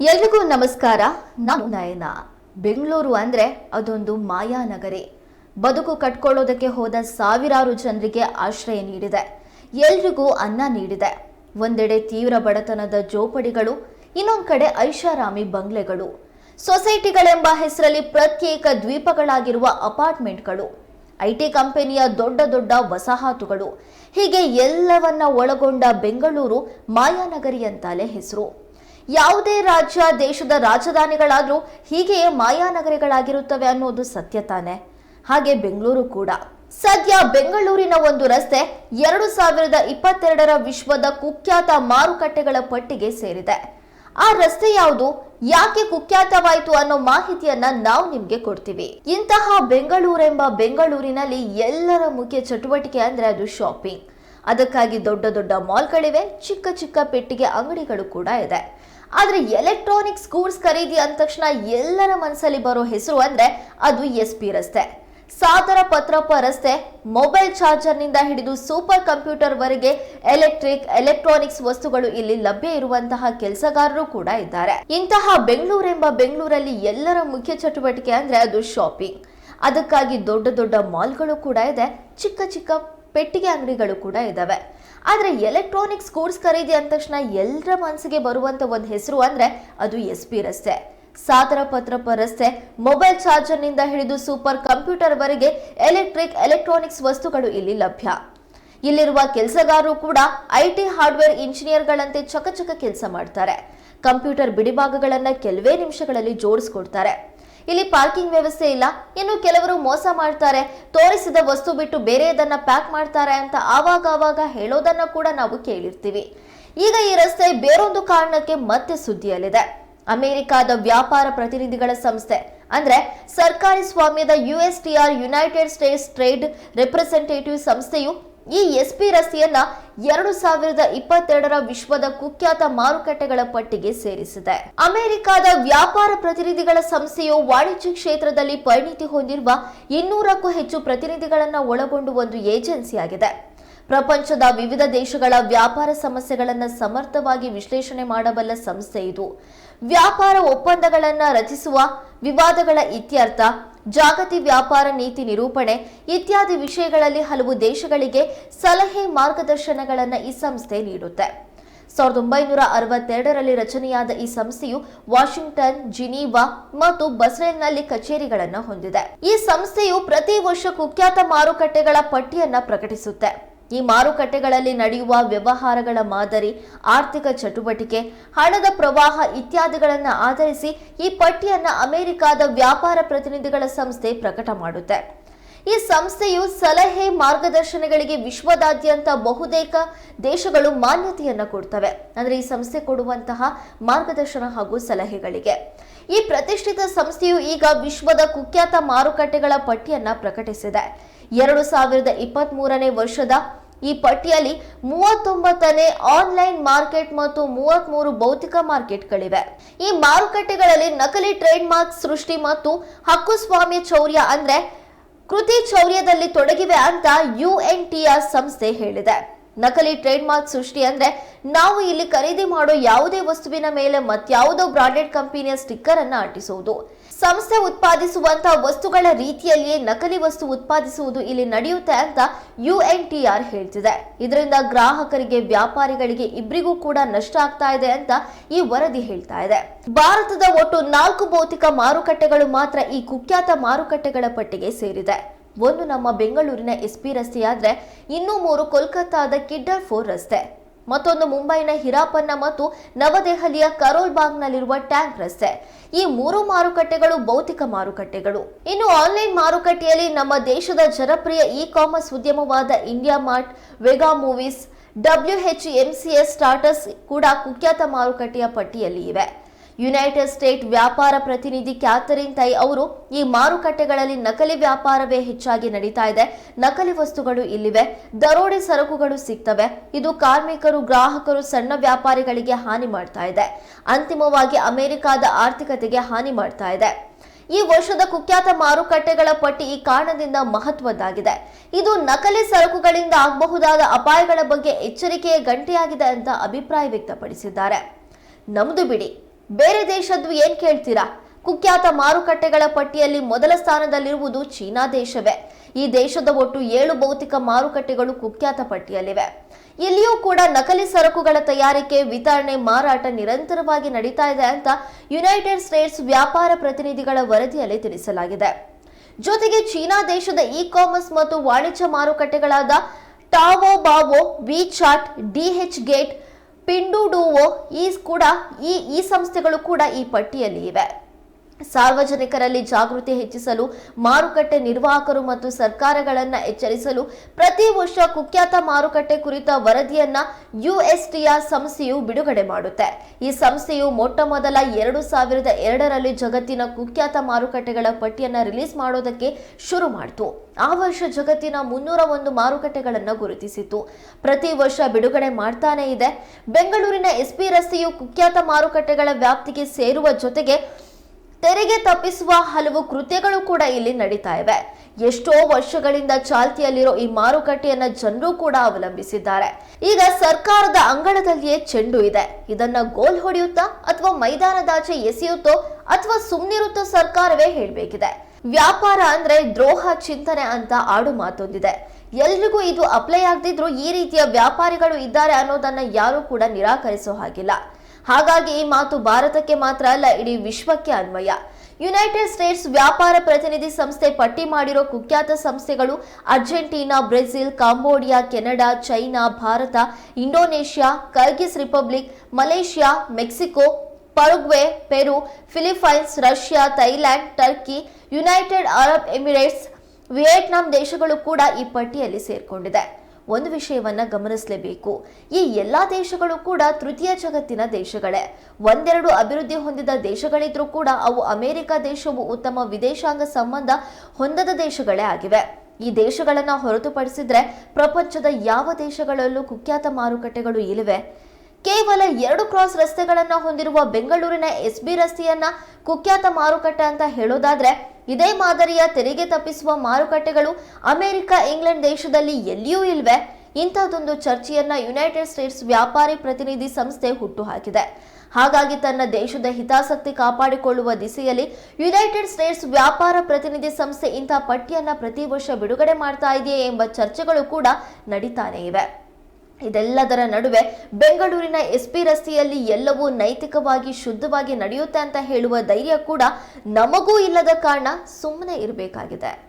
ಎಲ್ರಿಗೂ ನಮಸ್ಕಾರ. ನಾನು ನಯನ. ಬೆಂಗಳೂರು ಅಂದ್ರೆ ಅದೊಂದು ಮಾಯಾನಗರಿ ಬದುಕು ಕಟ್ಕೊಳ್ಳೋದಕ್ಕೆ ಹೋದ ಸಾವಿರಾರು ಜನರಿಗೆ ಆಶ್ರಯ ನೀಡಿದೆ. ಎಲ್ರಿಗೂ ಅನ್ನ ನೀಡಿದೆ. ಒಂದೆಡೆ ತೀವ್ರ ಬಡತನದ ಜೋಪಡಿಗಳು, ಇನ್ನೊಂದು ಕಡೆ ಐಷಾರಾಮಿ ಬಂಗ್ಲೆಗಳು. ಸೊಸೈಟಿಗಳೆಂಬ ಹೆಸರಲ್ಲಿ ಪ್ರತ್ಯೇಕ ದ್ವೀಪಗಳಾಗಿರುವ ಅಪಾರ್ಟ್ಮೆಂಟ್ಗಳು, ಐಟಿ ಕಂಪನಿಯ ದೊಡ್ಡ ದೊಡ್ಡ ವಸಾಹತುಗಳು. ಹೀಗೆ ಎಲ್ಲವನ್ನ ಒಳಗೊಂಡ ಬೆಂಗಳೂರು ಮಾಯಾನಗರಿ ಅಂತಲೇ ಹೆಸರು. ಯಾವುದೇ ರಾಜ್ಯ, ದೇಶದ ರಾಜಧಾನಿಗಳಾದರೂ ಹೀಗೆಯೇ ಮಾಯಾನಗರಿಗಳಾಗಿರುತ್ತವೆ ಅನ್ನೋದು ಸತ್ಯ ತಾನೆ. ಹಾಗೆ ಬೆಂಗಳೂರು ಕೂಡ. ಸದ್ಯ ಬೆಂಗಳೂರಿನ ಒಂದು ರಸ್ತೆ ಎರಡು ಸಾವಿರದ ಇಪ್ಪತ್ತೆರಡರ ವಿಶ್ವದ ಕುಖ್ಯಾತ ಮಾರುಕಟ್ಟೆಗಳ ಪಟ್ಟಿಗೆ ಸೇರಿದೆ. ಆ ರಸ್ತೆ ಯಾವುದು, ಯಾಕೆ ಕುಖ್ಯಾತವಾಯಿತು ಅನ್ನೋ ಮಾಹಿತಿಯನ್ನ ನಾವು ನಿಮ್ಗೆ ಕೊಡ್ತೀವಿ. ಇಂತಹ ಬೆಂಗಳೂರೆಂಬ ಬೆಂಗಳೂರಿನಲ್ಲಿ ಎಲ್ಲರ ಮುಖ್ಯ ಚಟುವಟಿಕೆ ಅಂದ್ರೆ ಅದು ಶಾಪಿಂಗ್ ಅದಕ್ಕಾಗಿ ದೊಡ್ಡ ದೊಡ್ಡ ಮಾಲ್ಗಳಿವೆ, ಚಿಕ್ಕ ಚಿಕ್ಕ ಪೆಟ್ಟಿಗೆ ಅಂಗಡಿಗಳು ಕೂಡ ಇದೆ. ಆದರೆ ಎಲೆಕ್ಟ್ರಾನಿಕ್ಸ್ ಗೂಡ್ಸ್ ಖರೀದಿ ಅಂದ ತಕ್ಷಣ ಎಲ್ಲರ ಮನಸ್ಸಲ್ಲಿ ಬರೋ ಹೆಸರು ಅಂದರೆ ಅದು ಎಸ್ ಪಿ ರಸ್ತೆ. ಸಾದರ ಪತ್ರಪ್ಪ ರಸ್ತೆ ಮೊಬೈಲ್ ಚಾರ್ಜರ್ನಿಂದ ಹಿಡಿದು ಸೂಪರ್ ಕಂಪ್ಯೂಟರ್ವರೆಗೆ ಎಲೆಕ್ಟ್ರಿಕ್ ಎಲೆಕ್ಟ್ರಾನಿಕ್ಸ್ ವಸ್ತುಗಳು ಇಲ್ಲಿ ಲಭ್ಯ ಇರುವಂತಹ ಕೆಲಸಗಾರರು ಕೂಡ ಇದ್ದಾರೆ. ಇಂತಹ ಬೆಂಗಳೂರೆಂಬ ಬೆಂಗಳೂರಲ್ಲಿ ಎಲ್ಲರ ಮುಖ್ಯ ಚಟುವಟಿಕೆ ಅಂದರೆ ಅದು ಶಾಪಿಂಗ್ ಅದಕ್ಕಾಗಿ ದೊಡ್ಡ ದೊಡ್ಡ ಮಾಲ್ಗಳು ಕೂಡ ಇದೆ, ಚಿಕ್ಕ ಚಿಕ್ಕ ಪೆಟ್ಟಿಗೆ ಅಂಗಡಿಗಳು ಕೂಡ ಇದ್ದಾವೆ ಆದರೆ ಎಲೆಕ್ಟ್ರಾನಿಕ್ಸ್ ಗೂಡ್ಸ್ ಖರೀದಿ ಅಂದ ತಕ್ಷಣ ಎಲ್ಲರ ಮನಸ್ಸಿಗೆ ಬರುವಂಥ ಒಂದು ಹೆಸರು ಅಂದರೆ ಅದು ಎಸ್ ಪಿ ರಸ್ತೆ. ಸಾದರ ಪತ್ರಪ್ಪ ರಸ್ತೆ ಮೊಬೈಲ್ ಚಾರ್ಜರ್ನಿಂದ ಹಿಡಿದು ಸೂಪರ್ ಕಂಪ್ಯೂಟರ್ವರೆಗೆ ಎಲೆಕ್ಟ್ರಿಕ್ ಎಲೆಕ್ಟ್ರಾನಿಕ್ಸ್ ವಸ್ತುಗಳು ಇಲ್ಲಿ ಲಭ್ಯ. ಇಲ್ಲಿರುವ ಕೆಲಸಗಾರರು ಕೂಡ ಐಟಿ ಹಾರ್ಡ್ವೇರ್ ಇಂಜಿನಿಯರ್ಗಳಂತೆ ಚಕಚಕ ಕೆಲಸ ಮಾಡ್ತಾರೆ. ಕಂಪ್ಯೂಟರ್ ಬಿಡಿಭಾಗಗಳನ್ನು ಕೆಲವೇ ನಿಮಿಷಗಳಲ್ಲಿ ಜೋಡಿಸ್ಕೊಡ್ತಾರೆ. ಇಲ್ಲಿ ಪಾರ್ಕಿಂಗ್ ವ್ಯವಸ್ಥೆ ಇಲ್ಲ. ಇನ್ನು ಕೆಲವರು ಮೋಸ ಮಾಡ್ತಾರೆ. ತೋರಿಸಿದ ವಸ್ತು ಬಿಟ್ಟು ಬೇರೆಯದನ್ನ ಪ್ಯಾಕ್ ಮಾಡ್ತಾರೆ ಅಂತ ಆವಾಗ ಆವಾಗ ಹೇಳೋದನ್ನ ಕೂಡ ನಾವು ಕೇಳಿರ್ತೀವಿ. ಈಗ ಈ ರಸ್ತೆ ಬೇರೊಂದು ಕಾರಣಕ್ಕೆ ಮತ್ತೆ ಸುದ್ದಿಯಲ್ಲಿದೆ. ಅಮೆರಿಕಾದ ವ್ಯಾಪಾರ ಪ್ರತಿನಿಧಿಗಳ ಸಂಸ್ಥೆ, ಅಂದ್ರೆ ಸರ್ಕಾರಿ ಸ್ವಾಮ್ಯದ USTR United States trade representative ಸಂಸ್ಥೆಯು ಈ ಎಸ್ ಪಿ ರಸ್ತೆಯನ್ನ ಎರಡು ಸಾವಿರದ ಇಪ್ಪತ್ತೆರಡರ ವಿಶ್ವದ ಕುಖ್ಯಾತ ಮಾರುಕಟ್ಟೆಗಳ ಪಟ್ಟಿಗೆ ಸೇರಿಸಿದೆ. ಅಮೆರಿಕದ ವ್ಯಾಪಾರ ಪ್ರತಿನಿಧಿಗಳ ಸಂಸ್ಥೆಯು ವಾಣಿಜ್ಯ ಕ್ಷೇತ್ರದಲ್ಲಿ ಪರಿಣಿತಿ ಹೊಂದಿರುವ ಇನ್ನೂರಕ್ಕೂ ಹೆಚ್ಚು ಪ್ರತಿನಿಧಿಗಳನ್ನ ಒಳಗೊಂಡು ಒಂದು ಏಜೆನ್ಸಿಯಾಗಿದೆ ಪ್ರಪಂಚದ ವಿವಿಧ ದೇಶಗಳ ವ್ಯಾಪಾರ ಸಮಸ್ಯೆಗಳನ್ನು ಸಮರ್ಥವಾಗಿ ವಿಶ್ಲೇಷಣೆ ಮಾಡಬಲ್ಲ ಸಂಸ್ಥೆ ಇದು. ವ್ಯಾಪಾರ ಒಪ್ಪಂದಗಳನ್ನು ರಚಿಸುವ ವಿವಾದಗಳ ಇತ್ಯರ್ಥ ಜಾಗತಿ ವ್ಯಾಪಾರ ನೀತಿ ನಿರೂಪಣೆ ಇತ್ಯಾದಿ ವಿಷಯಗಳಲ್ಲಿ ಹಲವು ದೇಶಗಳಿಗೆ ಸಲಹೆ ಮಾರ್ಗದರ್ಶನಗಳನ್ನು ಈ ಸಂಸ್ಥೆ ನೀಡುತ್ತೆ. ಸಾವಿರದ ಒಂಬೈನೂರ ಅರವತ್ತೆರಡರಲ್ಲಿ ರಚನೆಯಾದ ಈ ಸಂಸ್ಥೆಯು ವಾಷಿಂಗ್ಟನ್, ಜಿನೀವಾ ಮತ್ತು ಬಸ್ರೇಲ್ನಲ್ಲಿ ಕಚೇರಿಗಳನ್ನು ಹೊಂದಿದೆ. ಈ ಸಂಸ್ಥೆಯು ಪ್ರತಿ ವರ್ಷ ಕುಖ್ಯಾತ ಮಾರುಕಟ್ಟೆಗಳ ಪಟ್ಟಿಯನ್ನು ಪ್ರಕಟಿಸುತ್ತೆ. ಈ ಮಾರುಕಟ್ಟೆಗಳಲ್ಲಿ ನಡೆಯುವ ವ್ಯವಹಾರಗಳ ಮಾದರಿ, ಆರ್ಥಿಕ ಚಟುವಟಿಕೆ, ಹಣದ ಪ್ರವಾಹ ಇತ್ಯಾದಿಗಳನ್ನು ಆಧರಿಸಿ ಈ ಪಟ್ಟಿಯನ್ನು ಅಮೆರಿಕದ ವ್ಯಾಪಾರ ಪ್ರತಿನಿಧಿಗಳ ಸಂಸ್ಥೆ ಪ್ರಕಟ ಮಾಡುತ್ತೆ. ಈ ಸಂಸ್ಥೆಯು ಸಲಹೆ ಮಾರ್ಗದರ್ಶನಗಳಿಗೆ ವಿಶ್ವದಾದ್ಯಂತ ಬಹುತೇಕ ದೇಶಗಳು ಮಾನ್ಯತೆಯನ್ನು ಕೊಡ್ತವೆ. ಅಂದರೆ ಈ ಸಂಸ್ಥೆ ಕೊಡುವಂತಹ ಮಾರ್ಗದರ್ಶನ ಹಾಗೂ ಸಲಹೆಗಳಿಗೆ. ಈ ಪ್ರತಿಷ್ಠಿತ ಸಂಸ್ಥೆಯು ಈಗ ವಿಶ್ವದ ಕುಖ್ಯಾತ ಮಾರುಕಟ್ಟೆಗಳ ಪಟ್ಟಿಯನ್ನು ಪ್ರಕಟಿಸಿದೆ. ಎರಡು ಸಾವಿರದ ಇಪ್ಪತ್ತ್ ಮೂರನೇ ವರ್ಷದ ಈ ಪಟ್ಟಿಯಲ್ಲಿ ಮೂವತ್ತೊಂಬತ್ತನೇ ಆನ್ಲೈನ್ ಮಾರ್ಕೆಟ್ ಮತ್ತು ಮೂವತ್ಮೂರು ಭೌತಿಕ ಮಾರ್ಕೆಟ್ಗಳಿವೆ. ಈ ಮಾರುಕಟ್ಟೆಗಳಲ್ಲಿ ನಕಲಿ ಟ್ರೇಡ್ ಮಾರ್ಕ್ ಸೃಷ್ಟಿ ಮತ್ತು ಹಕ್ಕುಸ್ವಾಮ್ಯ ಚೌರ್ಯ ಅಂದ್ರೆ ಕೃತಿ ಚೌರ್ಯದಲ್ಲಿ ತೊಡಗಿವೆ ಅಂತ ಯುಎನ್ಟಿಆರ್ ಸಂಸ್ಥೆ ಹೇಳಿದೆ. ನಕಲಿ ಟ್ರೇಡ್ ಮಾರ್ಕ್ ಸೃಷ್ಟಿ ಅಂದ್ರೆ ನಾವು ಇಲ್ಲಿ ಖರೀದಿ ಮಾಡೋ ಯಾವುದೇ ವಸ್ತುವಿನ ಮೇಲೆ ಮತ್ಯಾವುದೋ ಬ್ರಾಂಡೆಡ್ ಕಂಪನಿಯ ಸ್ಟಿಕ್ಕರ್ ಅನ್ನ ಅಂಟಿಸುವುದು ಸಂಸ್ಥೆ ಉತ್ಪಾದಿಸುವಂತಹ ವಸ್ತುಗಳ ರೀತಿಯಲ್ಲಿಯೇ ನಕಲಿ ವಸ್ತು ಉತ್ಪಾದಿಸುವುದು ಇಲ್ಲಿ ನಡೆಯುತ್ತೆ ಅಂತ ಯುಎನ್ಟಿಆರ್ ಹೇಳ್ತಿದೆ. ಇದರಿಂದ ಗ್ರಾಹಕರಿಗೆ, ವ್ಯಾಪಾರಿಗಳಿಗೆ ಇಬ್ಬರಿಗೂ ಕೂಡ ನಷ್ಟ ಆಗ್ತಾ ಇದೆ ಅಂತ ಈ ವರದಿ ಹೇಳ್ತಾ ಇದೆ. ಭಾರತದ ಒಟ್ಟು ನಾಲ್ಕು ಭೌತಿಕ ಮಾರುಕಟ್ಟೆಗಳು ಮಾತ್ರ ಈ ಕುಖ್ಯಾತ ಮಾರುಕಟ್ಟೆಗಳ ಪಟ್ಟಿಗೆ ಸೇರಿದೆ. ಒಂದು ನಮ್ಮ ಬೆಂಗಳೂರಿನ ಎಸ್ಪಿ ರಸ್ತೆಯಾದ್ರೆ ಇನ್ನೂ ಮೂರು ಕೋಲ್ಕತ್ತಾದ ಕಿಡ್ಡರ್ ಫೋರ್ ರಸ್ತೆ. ಮತ್ತೊಂದು ಮುಂಬೈನ ಹಿರಾಪನ್ನ ಮತ್ತು ನವದೆಹಲಿಯ ಕರೋಲ್ ಬಾಗ್ನಲ್ಲಿರುವ ಟ್ಯಾಂಕ್ ರಸ್ತೆ. ಈ ಮೂರು ಮಾರುಕಟ್ಟೆಗಳು ಭೌತಿಕ ಮಾರುಕಟ್ಟೆಗಳು. ಇನ್ನು ಆನ್ಲೈನ್ ಮಾರುಕಟ್ಟೆಯಲ್ಲಿ ನಮ್ಮ ದೇಶದ ಜನಪ್ರಿಯ e commerce ಉದ್ಯಮವಾದ India Mart, Vega Movies WHMCS starters ಕೂಡ ಕುಖ್ಯಾತ ಮಾರುಕಟ್ಟೆಯ ಪಟ್ಟಿಯಲ್ಲಿ ಇವೆ. ಯುನೈಟೆಡ್ ಸ್ಟೇಟ್ ವ್ಯಾಪಾರ ಪ್ರತಿನಿಧಿ ಕ್ಯಾಥರಿನ್ ತೈ ಅವರು ಈ ಮಾರುಕಟ್ಟೆಗಳಲ್ಲಿ ನಕಲಿ ವ್ಯಾಪಾರವೇ ಹೆಚ್ಚಾಗಿ ನಡೀತಾ ಇದೆ. ನಕಲಿ ವಸ್ತುಗಳು ಇಲ್ಲಿವೆ. ದರೋಡೆ ಸರಕುಗಳು ಸಿಗ್ತವೆ. ಇದು ಕಾರ್ಮಿಕರು, ಗ್ರಾಹಕರು ಸಣ್ಣ ವ್ಯಾಪಾರಿಗಳಿಗೆ ಹಾನಿ ಮಾಡ್ತಾ ಇದೆ. ಅಂತಿಮವಾಗಿ ಅಮೆರಿಕದ ಆರ್ಥಿಕತೆಗೆ ಹಾನಿ ಮಾಡ್ತಾ ಇದೆ. ಈ ವರ್ಷದ ಕುಖ್ಯಾತ ಮಾರುಕಟ್ಟೆಗಳ ಪಟ್ಟಿ ಈ ಕಾರಣದಿಂದ ಮಹತ್ವದ್ದಾಗಿದೆ. ಇದು ನಕಲಿ ಸರಕುಗಳಿಂದ ಆಗಬಹುದಾದ ಅಪಾಯಗಳ ಬಗ್ಗೆ ಎಚ್ಚರಿಕೆಯ ಗಂಟೆಯಾಗಿದೆ ಅಂತ ಅಭಿಪ್ರಾಯ ವ್ಯಕ್ತಪಡಿಸಿದ್ದಾರೆ. ನಮ್ದು ಬಿಡಿ. ಬೇರೆ ದೇಶದ್ದು ಏನ್ ಕೇಳ್ತೀರಾ? ಕುಖ್ಯಾತ ಮಾರುಕಟ್ಟೆಗಳ ಪಟ್ಟಿಯಲ್ಲಿ ಮೊದಲ ಸ್ಥಾನದಲ್ಲಿರುವುದು ಚೀನಾ ದೇಶವೇ. ಈ ದೇಶದ ಒಟ್ಟು ಏಳು ಭೌತಿಕ ಮಾರುಕಟ್ಟೆಗಳು ಕುಖ್ಯಾತ ಪಟ್ಟಿಯಲ್ಲಿವೆ. ಇಲ್ಲಿಯೂ ಕೂಡ ನಕಲಿ ಸರಕುಗಳ ತಯಾರಿಕೆ, ವಿತರಣೆ, ಮಾರಾಟ ನಿರಂತರವಾಗಿ ನಡೀತಾ ಇದೆ ಅಂತ ಯುನೈಟೆಡ್ ಸ್ಟೇಟ್ಸ್ ವ್ಯಾಪಾರ ಪ್ರತಿನಿಧಿಗಳ ವರದಿಯಲ್ಲಿ ತಿಳಿಸಲಾಗಿದೆ. ಜೊತೆಗೆ ಚೀನಾ ದೇಶದ ಇ ಕಾಮರ್ಸ್ ಮತ್ತು ವಾಣಿಜ್ಯ ಮಾರುಕಟ್ಟೆಗಳಾದ Taobao, WeChat DHgate Pinduoduo ಈಸ್ ಕೂಡ ಈ ಈ ಸಂಸ್ಥೆಗಳು ಕೂಡ ಈ ಪಟ್ಟಿಯಲ್ಲಿ ಇವೆ. ಸಾರ್ವಜನಿಕರಲ್ಲಿ ಜಾಗೃತಿ ಹೆಚ್ಚಿಸಲು, ಮಾರುಕಟ್ಟೆ ನಿರ್ವಾಹಕರು ಮತ್ತು ಸರ್ಕಾರಗಳನ್ನು ಎಚ್ಚರಿಸಲು ಪ್ರತಿ ವರ್ಷ ಕುಖ್ಯಾತ ಮಾರುಕಟ್ಟೆ ಕುರಿತ ವರದಿಯನ್ನ ಯುಎಸ್ಟಿಆರ್ ಸಂಸ್ಥೆಯು ಬಿಡುಗಡೆ ಮಾಡುತ್ತೆ. ಈ ಸಂಸ್ಥೆಯು ಮೊಟ್ಟ ಮೊದಲ ಎರಡು ಸಾವಿರದ ಎರಡರಲ್ಲಿ ಜಗತ್ತಿನ ಕುಖ್ಯಾತ ಮಾರುಕಟ್ಟೆಗಳ ಪಟ್ಟಿಯನ್ನ ರಿಲೀಸ್ ಮಾಡೋದಕ್ಕೆ ಶುರು ಮಾಡಿತು. ಆ ವರ್ಷ ಜಗತ್ತಿನ ಮುನ್ನೂರ ಒಂದು ಮಾರುಕಟ್ಟೆಗಳನ್ನು ಗುರುತಿಸಿತು. ಪ್ರತಿ ವರ್ಷ ಬಿಡುಗಡೆ ಮಾಡ್ತಾನೆ ಇದೆ. ಬೆಂಗಳೂರಿನ ಎಸ್ಪಿ ರಸ್ತೆಯು ಕುಖ್ಯಾತ ಮಾರುಕಟ್ಟೆಗಳ ವ್ಯಾಪ್ತಿಗೆ ಸೇರುವ ಜೊತೆಗೆ ತೆರಿಗೆ ತಪ್ಪಿಸುವ ಹಲವು ಕೃತ್ಯಗಳು ಕೂಡ ಇಲ್ಲಿ ನಡೀತಾ ಇವೆ. ಎಷ್ಟೋ ವರ್ಷಗಳಿಂದ ಚಾಲ್ತಿಯಲ್ಲಿರೋ ಈ ಮಾರುಕಟ್ಟೆಯನ್ನ ಜನರು ಕೂಡ ಅವಲಂಬಿಸಿದ್ದಾರೆ. ಈಗ ಸರ್ಕಾರದ ಅಂಗಳದಲ್ಲಿಯೇ ಚೆಂಡು ಇದೆ. ಇದನ್ನ ಗೋಲ್ ಹೊಡೆಯುತ್ತಾ ಅಥವಾ ಮೈದಾನದಾಚೆ ಎಸೆಯುತ್ತೋ ಅಥವಾ ಸುಮ್ಮನಿರುತ್ತೋ ಸರ್ಕಾರವೇ ಹೇಳಬೇಕಿದೆ. ವ್ಯಾಪಾರ ಅಂದ್ರೆ ದ್ರೋಹ ಚಿಂತನೆ ಅಂತ ಆಡು ಮಾತೊಂದಿದೆ. ಎಲ್ರಿಗೂ ಇದು ಅಪ್ಲೈ ಆಗದಿದ್ರು ಈ ರೀತಿಯ ವ್ಯಾಪಾರಿಗಳು ಇದ್ದಾರೆ ಅನ್ನೋದನ್ನ ಯಾರು ಕೂಡ ನಿರಾಕರಿಸೋ ಹಾಗಿಲ್ಲ. ಹಾಗಾಗಿ ಈ ಮಾತು ಭಾರತಕ್ಕೆ ಮಾತ್ರ ಅಲ್ಲ, ಇಡೀ ವಿಶ್ವಕ್ಕೆ ಅನ್ವಯ. ಯುನೈಟೆಡ್ ಸ್ಟೇಟ್ಸ್ ವ್ಯಾಪಾರ ಪ್ರತಿನಿಧಿ ಸಂಸ್ಥೆ ಪಟ್ಟಿ ಮಾಡಿರೋ ಕುಖ್ಯಾತ ಸಂಸ್ಥೆಗಳು Argentina, Brazil, Cambodia, Canada, China, Bharat, Indonesia, Kyrgyz Republic, Malaysia, Mexico, Paraguay, Peru Philippines Russia, Thailand, Turkey United Arab Emirates Vietnam ದೇಶಗಳು ಕೂಡ ಈ ಪಟ್ಟಿಯಲ್ಲಿ ಸೇರ್ಕೊಂಡಿದೆ. ಒಂದು ವಿಷಯವನ್ನ ಗಮನಿಸಲೇಬೇಕು. ಈ ಎಲ್ಲಾ ದೇಶಗಳು ಕೂಡ ತೃತೀಯ ಜಗತ್ತಿನ ದೇಶಗಳೇ. ಒಂದೆರಡು ಅಭಿವೃದ್ಧಿ ಹೊಂದಿದ ದೇಶಗಳಿದ್ರೂ ಕೂಡ ಅವು ಅಮೆರಿಕ ದೇಶವು ಉತ್ತಮ ವಿದೇಶಾಂಗ ಸಂಬಂಧ ಹೊಂದದ ದೇಶಗಳೇ ಆಗಿವೆ. ಈ ದೇಶಗಳನ್ನ ಹೊರತುಪಡಿಸಿದ್ರೆ ಪ್ರಪಂಚದ ಯಾವ ದೇಶಗಳಲ್ಲೂ ಕುಖ್ಯಾತ ಮಾರುಕಟ್ಟೆಗಳು ಇಲ್ಲಿವೆ. ಕೇವಲ ಎರಡು ಕ್ರಾಸ್ ರಸ್ತೆಗಳನ್ನು ಹೊಂದಿರುವ ಬೆಂಗಳೂರಿನ ಎಸ್ಬಿ ರಸ್ತೆಯನ್ನ ಕುಖ್ಯಾತ ಮಾರುಕಟ್ಟೆ ಅಂತ ಹೇಳೋದಾದ್ರೆ, ಇದೇ ಮಾದರಿಯ ತೆರಿಗೆ ತಪ್ಪಿಸುವ ಮಾರುಕಟ್ಟೆಗಳು ಅಮೆರಿಕ, ಇಂಗ್ಲೆಂಡ್ ದೇಶದಲ್ಲಿ ಎಲ್ಲಿಯೂ ಇಲ್ವೆ, ಇಂಥದ್ದೊಂದು ಚರ್ಚೆಯನ್ನ ಯುನೈಟೆಡ್ ಸ್ಟೇಟ್ಸ್ ವ್ಯಾಪಾರಿ ಪ್ರತಿನಿಧಿ ಸಂಸ್ಥೆ ಹುಟ್ಟುಹಾಕಿದೆ. ಹಾಗಾಗಿ ತನ್ನ ದೇಶದ ಹಿತಾಸಕ್ತಿ ಕಾಪಾಡಿಕೊಳ್ಳುವ ದಿಸೆಯಲ್ಲಿ ಯುನೈಟೆಡ್ ಸ್ಟೇಟ್ಸ್ ವ್ಯಾಪಾರ ಪ್ರತಿನಿಧಿ ಸಂಸ್ಥೆ ಇಂಥ ಪಟ್ಟಿಯನ್ನ ಪ್ರತಿ ವರ್ಷ ಬಿಡುಗಡೆ ಮಾಡ್ತಾ ಇದೆಯೇ ಎಂಬ ಚರ್ಚೆಗಳು ಕೂಡ ನಡೀತಾನೆ ಇವೆ. ಇದೆಲ್ಲದರ ನಡುವೆ ಬೆಂಗಳೂರಿನ ಎಸ್ಪಿ ರಸ್ತೆಯಲ್ಲಿ ಎಲ್ಲವೂ ನೈತಿಕವಾಗಿ ಶುದ್ಧವಾಗಿ ನಡೆಯುತ್ತೆ ಅಂತ ಹೇಳುವ ಧೈರ್ಯ ಕೂಡ ನಮಗೂ ಇಲ್ಲದ ಕಾರಣ ಸುಮ್ಮನೆ ಇರಬೇಕಾಗಿದೆ.